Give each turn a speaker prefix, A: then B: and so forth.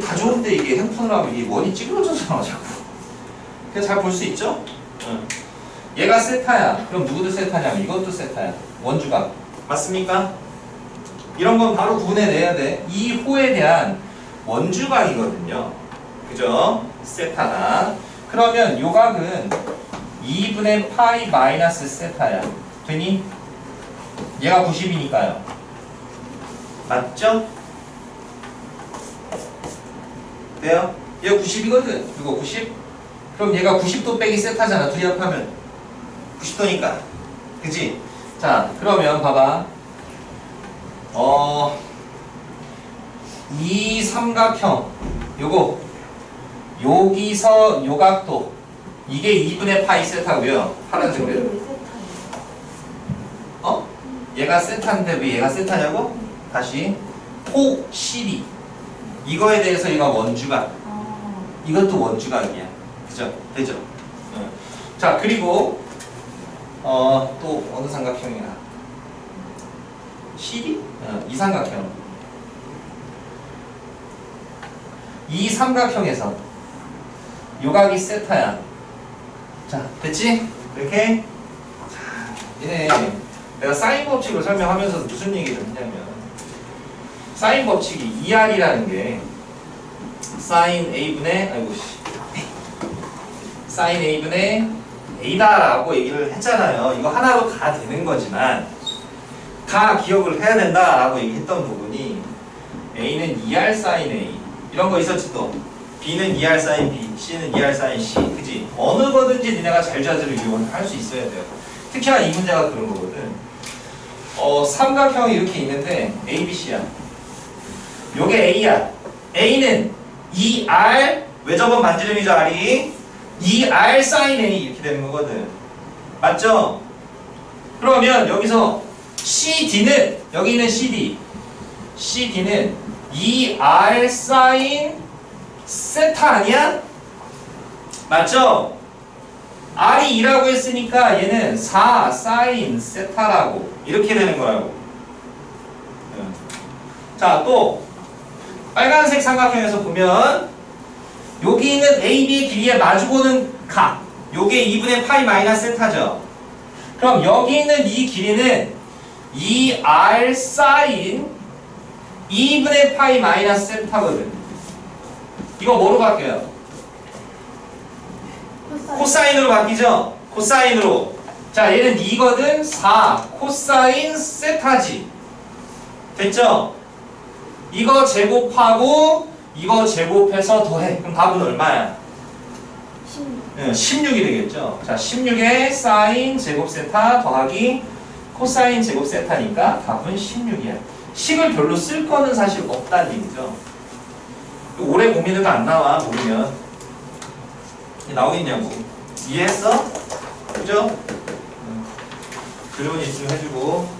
A: 다 좋은데 이게 행폰을 하면 이게 원이 찌그러져서 자꾸 그냥 잘 볼 수 있죠? 응. 얘가 세타야 그럼 누구도 세타냐면 이것도 세타야 원주가 맞습니까? 이런 건 바로 구분해내야 돼 이 호에 대한 원주각이거든요 그죠? 세타가 그러면 요 각은 2분의 파이 마이너스 세타야 되니? 얘가 90이니까요 맞죠? 돼요? 얘가 90이거든 이거 90? 그럼 얘가 90도 빼기 세타잖아 둘이 합하면 90도니까 그지? 자 그러면 봐봐 어... 이 삼각형 요거 여기서 요각도 이게 2분의 파이 세타고요 파란색으로 어? 얘가 세타인데 왜 얘가 세타냐고? 다시 호, 실 이 이거에 대해서 얘가 원주각 이것도 원주각이야 그죠? 되죠? 응. 자 그리고 어, 또 어느 삼각형이나 실이? 어, 이 삼각형 이 삼각형에서 요각이 세타야 자 됐지? 이렇게 자 얘네 내가 사인 법칙으로 설명하면서 무슨 얘기를 했냐면 사인 법칙이 2R이라는 게 사인 A분의 아이고 씨. 사인 A분의 A다라고 얘기를 했잖아요. 이거 하나로 다 되는 거지만 다 기억을 해야 된다라고 얘기했던 부분이 A는 2R 사인 A. 이런 거 있었지 또. B는 2R 사인 B, C는 2R 사인 C. 그지? 어느 거든지 니네가 자유자재로 이용을 할수 있어야 돼요. 특히나 이 문제가 그런 거거든. 어, 삼각형이 이렇게 있는데 A, B, C야 요게 A야 A는 2R 외접은 반지름이죠 R이 2R 사인 A 이렇게 되는 거거든 맞죠? 그러면 여기서 CD는 여기 있는 CD CD는 2R 사인 세타 아니야? 맞죠? R이 2라고 했으니까 얘는 4 사인 세타라고 이렇게 되는 거라고 응. 자, 또 빨간색 삼각형에서 보면 여기 있는 AB의 길이에 마주보는 각 요게 2분의 파이 마이너스 세타죠 그럼 여기 있는 이 길이는 2R 사인 2분의 파이 마이너스 세타거든 이거 뭐로 바뀌어요? 코사인으로 바뀌죠? 코사인으로 자 얘는 2거든 4 코사인 세타지 됐죠? 이거 제곱하고 이거 제곱해서 더해. 그럼 답은 얼마야? 16이 되겠죠? 자 16에 사인 제곱 세타 더하기 코사인 제곱 세타니까 답은 16이야. 식을 별로 쓸 거는 사실 없다는 얘기죠. 오래 고민해도 안 나와 모르면 나오겠냐고. 이해했어? 그죠? 그림은 있으면 해주고